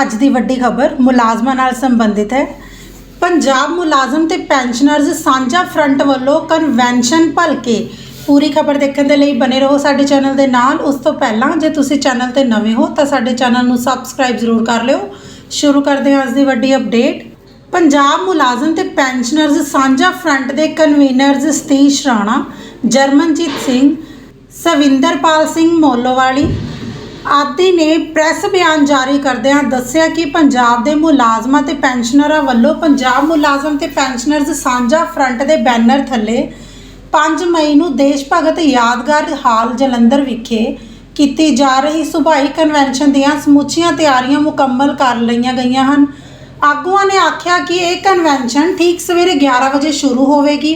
ਅੱਜ ਦੀ ਵੱਡੀ ਖਬਰ ਮੁਲਾਜ਼ਮਾਂ ਨਾਲ ਸੰਬੰਧਿਤ ਹੈ। ਪੰਜਾਬ ਮੁਲਾਜ਼ਮ ਤੇ ਪੈਨਸ਼ਨਰਜ਼ ਸਾਂਝਾ ਫਰੰਟ ਵੱਲੋਂ ਕਨਵੈਨਸ਼ਨ ਭਲਕੇ ਪੂਰੀ ਖਬਰ ਦੇਖਣ ਦੇ ਲਈ ਬਨੇ ਰਹੋ ਸਾਡੇ ਚੈਨਲ ਦੇ ਨਾਲ। ਉਸ ਤੋਂ ਪਹਿਲਾਂ ਜੇ ਤੁਸੀਂ ਚੈਨਲ ਤੇ ਨਵੇਂ ਹੋ ਤਾਂ ਸਾਡੇ ਚੈਨਲ ਨੂੰ ਸਬਸਕ੍ਰਾਈਬ ਜ਼ਰੂਰ ਕਰ ਲਿਓ। ਸ਼ੁਰੂ ਕਰਦੇ ਹਾਂ ਅੱਜ ਦੀ ਵੱਡੀ ਅਪਡੇਟ ਪੰਜਾਬ ਮੁਲਾਜ਼ਮ ਤੇ ਪੈਨਸ਼ਨਰਜ਼ ਸਾਂਝਾ ਫਰੰਟ ਦੇ ਕਨਵੀਨਰਜ਼ ਸਤੀਸ਼ ਰਾਣਾ, ਜਰਮਨਜੀਤ ਸਿੰਘ, ਸਵਿੰਦਰਪਾਲ ਸਿੰਘ ਮੋਲੋਵਾਲੀ ਆਦੀ ਨੇ ਪ੍ਰੈਸ ਬਿਆਨ ਜਾਰੀ ਕਰਦਿਆਂ ਦੱਸਿਆ ਕਿ ਪੰਜਾਬ ਦੇ ਮੁਲਾਜ਼ਮਾਂ ਤੇ ਪੈਨਸ਼ਨਰਾਂ ਵੱਲੋਂ ਪੰਜਾਬ ਮੁਲਾਜ਼ਮ ਤੇ ਪੈਨਸ਼ਨਰਜ਼ ਸਾਂਝਾ ਫਰੰਟ ਦੇ ਬੈਨਰ ਥੱਲੇ 5 ਮਈ ਨੂੰ ਦੇਸ਼ ਭਗਤ ਯਾਦਗਾਰ ਹਾਲ ਜਲੰਧਰ ਵਿਖੇ ਕੀਤੀ ਜਾ ਰਹੀ ਸੁਭਾਈ ਕਨਵੈਨਸ਼ਨ ਦੀਆਂ ਸਮੁੱਚੀਆਂ ਤਿਆਰੀਆਂ ਮੁਕੰਮਲ ਕਰ ਲਈਆਂ ਗਈਆਂ ਹਨ। ਆਗੂਆਂ ਨੇ ਆਖਿਆ ਕਿ ਇਹ ਕਨਵੈਨਸ਼ਨ ਠੀਕ ਸਵੇਰੇ 11 ਵਜੇ ਸ਼ੁਰੂ ਹੋਵੇਗੀ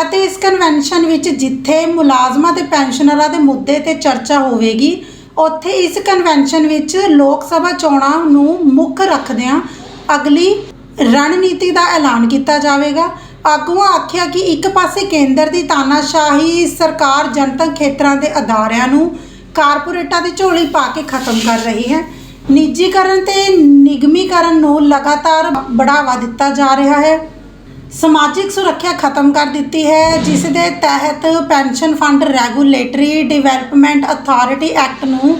ਅਤੇ ਇਸ ਕਨਵੈਨਸ਼ਨ ਵਿੱਚ ਜਿੱਥੇ ਮੁਲਾਜ਼ਮਾਂ ਤੇ ਪੈਨਸ਼ਨਰਾਂ ਦੇ ਮੁੱਦੇ ਤੇ ਚਰਚਾ ਹੋਵੇਗੀ ਉੱਥੇ ਇਸ ਕਨਵੈਨਸ਼ਨ ਵਿੱਚ ਲੋਕ ਸਭਾ ਚੋਣਾਂ ਨੂੰ ਮੁੱਖ ਰੱਖਦਿਆਂ ਅਗਲੀ ਰਣਨੀਤੀ ਦਾ ਐਲਾਨ ਕੀਤਾ ਜਾਵੇਗਾ। ਆਗੂਆਂ ਆਖਿਆ ਕਿ ਇੱਕ ਪਾਸੇ ਕੇਂਦਰ ਦੀ ਤਾਨਾਸ਼ਾਹੀ ਸਰਕਾਰ ਜਨਤਕ ਖੇਤਰਾਂ ਦੇ ਅਦਾਰਿਆਂ ਨੂੰ ਕਾਰਪੋਰੇਟਾਂ ਦੀ ਝੋਲੀ ਪਾ ਕੇ ਖਤਮ ਕਰ ਰਹੀ ਹੈ। ਨਿੱਜੀਕਰਨ ਤੇ ਨਿਗਮੀਕਰਨ ਨੂੰ ਲਗਾਤਾਰ ਬੜਾਵਾ ਦਿੱਤਾ ਜਾ ਰਿਹਾ ਹੈ। ਸਮਾਜਿਕ ਸੁਰੱਖਿਆ ਖਤਮ ਕਰ ਦਿੱਤੀ ਹੈ, ਜਿਸ ਦੇ ਤਹਿਤ pension fund regulatory development authority act ਨੂੰ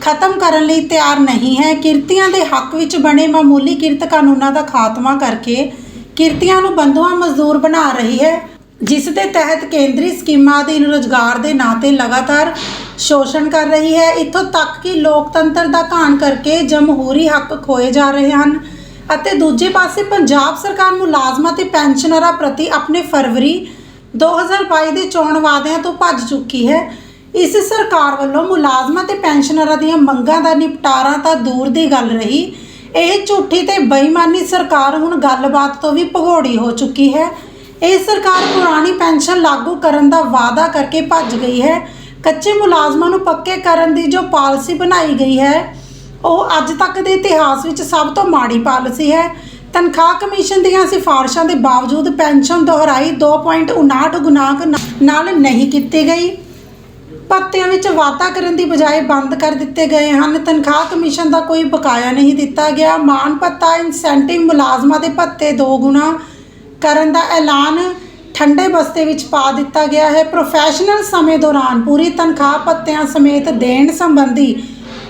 ਖਤਮ ਕਰਨ ਲਈ ਤਿਆਰ ਨਹੀਂ ਹੈ। ਕਿਰਤੀਆਂ ਦੇ ਹੱਕ ਵਿੱਚ ਬਣੇ ਮਾਮੂਲੀ ਕਿਰਤ ਕਾਨੂੰਨਾਂ ਦਾ ਖਾਤਮਾ ਕਰਕੇ ਕਿਰਤੀਆਂ ਨੂੰ ਬੰਧੂਆ ਮਜ਼ਦੂਰ ਬਣਾ ਰਹੀ ਹੈ, ਜਿਸ ਦੇ ਤਹਿਤ ਕੇਂਦਰੀ ਸਕੀਮਾਂ ਅਧੀਨ ਰੁਜ਼ਗਾਰ ਦੇ ਨਾਂ ਤੇ ਲਗਾਤਾਰ ਸ਼ੋਸ਼ਣ ਕਰ ਰਹੀ ਹੈ। ਇੱਥੋਂ ਤੱਕ ਕਿ ਲੋਕਤੰਤਰ ਦਾ ਘਾਣ ਕਰਕੇ ਜਮਹੂਰੀ ਹੱਕ ਖੋਏ ਜਾ ਰਹੇ ਹਨ। ਅਤੇ ਦੂਜੇ ਪਾਸੇ ਪੰਜਾਬ ਸਰਕਾਰ ਮੁਲਾਜ਼ਮਾਂ ਤੇ ਪੈਨਸ਼ਨਰਾਂ ਪ੍ਰਤੀ ਆਪਣੇ ਫਰਵਰੀ 2022 ਦੇ ਚੋਣ ਵਾਅਦਿਆਂ ਤੋਂ ਭੱਜ ਚੁੱਕੀ ਹੈ। ਇਸ ਸਰਕਾਰ ਵੱਲੋਂ ਮੁਲਾਜ਼ਮਾਂ ਤੇ ਪੈਨਸ਼ਨਰਾਂ ਦੀਆਂ ਮੰਗਾਂ ਦਾ ਨਿਪਟਾਰਾ ਤਾਂ ਦੂਰ ਦੀ ਗੱਲ ਰਹੀ। ਇਹ ਝੂਠੀ ਤੇ ਬੇਈਮਾਨੀ ਸਰਕਾਰ ਹੁਣ ਗੱਲਬਾਤ ਤੋਂ ਵੀ ਭਗੌੜੀ ਹੋ ਚੁੱਕੀ ਹੈ। ਇਹ ਸਰਕਾਰ ਪੁਰਾਣੀ ਪੈਨਸ਼ਨ ਲਾਗੂ ਕਰਨ ਦਾ ਵਾਅਦਾ ਕਰਕੇ ਭੱਜ ਗਈ ਹੈ। ਕੱਚੇ ਮੁਲਾਜ਼ਮਾਂ ਨੂੰ ਪੱਕੇ ਕਰਨ ਦੀ ਜੋ ਪਾਲਿਸੀ ਬਣਾਈ ਗਈ ਹੈ ਉਹ ਅੱਜ ਤੱਕ ਦੇ ਇਤਿਹਾਸ ਵਿੱਚ ਸਭ ਤੋਂ ਮਾੜੀ ਪਾਲਿਸੀ ਹੈ। ਤਨਖਾਹ ਕਮਿਸ਼ਨ ਦੀਆਂ ਸਿਫਾਰਸ਼ਾਂ ਦੇ ਬਾਵਜੂਦ ਪੈਨਸ਼ਨ ਦੁਹਰਾਈ 2.59 ਗੁਣਾ ਕੁ ਨਾ- ਨਾਲ ਨਹੀਂ ਕੀਤੀ ਗਈ। ਭੱਤਿਆਂ ਵਿੱਚ ਵਾਧਾ ਕਰਨ ਦੀ ਬਜਾਏ ਬੰਦ ਕਰ ਦਿੱਤੇ ਗਏ ਹਨ। ਤਨਖਾਹ ਕਮਿਸ਼ਨ ਦਾ ਕੋਈ ਬਕਾਇਆ ਨਹੀਂ ਦਿੱਤਾ ਗਿਆ। ਮਾਨ ਭੱਤਾ ਇਨਸੈਂਟਿਵ ਮੁਲਾਜ਼ਮਾਂ ਦੇ ਭੱਤੇ ਦੋ ਗੁਣਾ ਕਰਨ ਦਾ ਐਲਾਨ ਠੰਡੇ ਬਸਤੇ ਵਿੱਚ ਪਾ ਦਿੱਤਾ ਗਿਆ ਹੈ। ਪ੍ਰੋਫੈਸ਼ਨਲ ਸਮੇਂ ਦੌਰਾਨ ਪੂਰੀ ਤਨਖਾਹ ਭੱਤਿਆਂ ਸਮੇਤ ਦੇਣ ਸੰਬੰਧੀ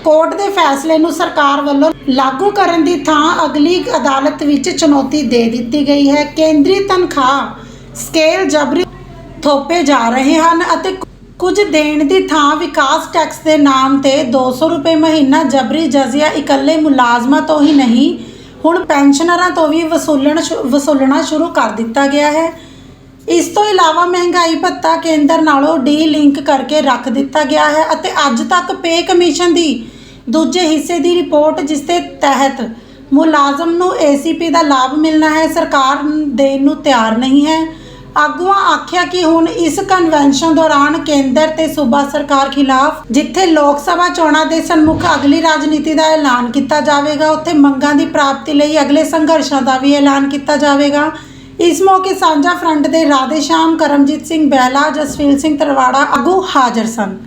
ਕੋਰਟ ਦੇ ਫੈਸਲੇ ਨੂੰ ਸਰਕਾਰ ਵੱਲੋਂ ਲਾਗੂ ਕਰਨ ਦੀ ਥਾਂ ਅਗਲੀ ਅਦਾਲਤ ਵਿੱਚ ਚੁਣੌਤੀ ਦੇ ਦਿੱਤੀ ਗਈ ਹੈ। ਕੇਂਦਰੀ ਤਨਖਾਹ ਸਕੇਲ ਜਬਰੀ ਥੋਪੇ ਜਾ ਰਹੇ ਹਨ ਅਤੇ ਕੁਝ ਦੇਣ ਦੀ ਥਾਂ ਵਿਕਾਸ ਟੈਕਸ ਦੇ ਨਾਮ ਤੇ 200 ਰੁਪਏ ਮਹੀਨਾ ਜਬਰੀ ਜਜ਼ੀਆ ਇਕੱਲੇ ਮੁਲਾਜ਼ਮਾਂ ਤੋਂ ਹੀ ਨਹੀਂ, ਹੁਣ ਪੈਨਸ਼ਨਰਾਂ ਤੋਂ ਵੀ ਵਸੂਲਣ ਸ਼ੁ- ਵਸੂਲਣਾ ਸ਼ੁਰੂ ਕਰ ਦਿੱਤਾ ਗਿਆ ਹੈ। ਇਸ ਤੋਂ ਇਲਾਵਾ ਮਹਿੰਗਾਈ ਭੱਤਾ ਕੇਂਦਰ ਨਾਲੋਂ ਡੀ ਲਿੰਕ ਕਰਕੇ ਰੱਖ ਦਿੱਤਾ ਗਿਆ ਹੈ ਅਤੇ ਅੱਜ ਤੱਕ ਪੇ ਕਮਿਸ਼ਨ ਦੀ ਦੂਜੇ ਹਿੱਸੇ ਦੀ ਰਿਪੋਰਟ ਜਿਸ ਦੇ ਤਹਿਤ ਮੁਲਾਜ਼ਮ ਨੂੰ ਏਸੀਪੀ ਦਾ ਲਾਭ ਮਿਲਣਾ ਹੈ, ਸਰਕਾਰ ਦੇਣ ਨੂੰ ਤਿਆਰ ਨਹੀਂ ਹੈ। ਆਗੂਆਂ ਆਖਿਆ ਕਿ ਹੁਣ ਇਸ ਕਨਵੈਨਸ਼ਨ ਦੌਰਾਨ ਕੇਂਦਰ ਤੇ ਸੂਬਾ ਸਰਕਾਰ ਖਿਲਾਫ ਜਿੱਥੇ ਲੋਕ ਸਭਾ ਚੋਣਾਂ ਦੇ ਸਨਮੁਖ ਅਗਲੀ ਰਾਜਨੀਤੀ ਦਾ ਐਲਾਨ ਕੀਤਾ ਜਾਵੇਗਾ, ਉੱਥੇ ਮੰਗਾਂ ਦੀ ਪ੍ਰਾਪਤੀ ਲਈ ਅਗਲੇ ਸੰਘਰਸ਼ਾਂ ਦਾ ਵੀ ਐਲਾਨ ਕੀਤਾ ਜਾਵੇਗਾ। ਇਸ ਮੌਕੇ ਸਾਂਝਾ ਫਰੰਟ ਦੇ ਰਾਧੇ ਸ਼ਾਮ ਕਰਮਜੀਤ ਸਿੰਘ ਬਹਿਲਾ ਜਸਵੀਲ ਸਿੰਘ ਤਰਵਾੜਾ ਆਗੂ ਹਾਜ਼ਰ ਸਨ।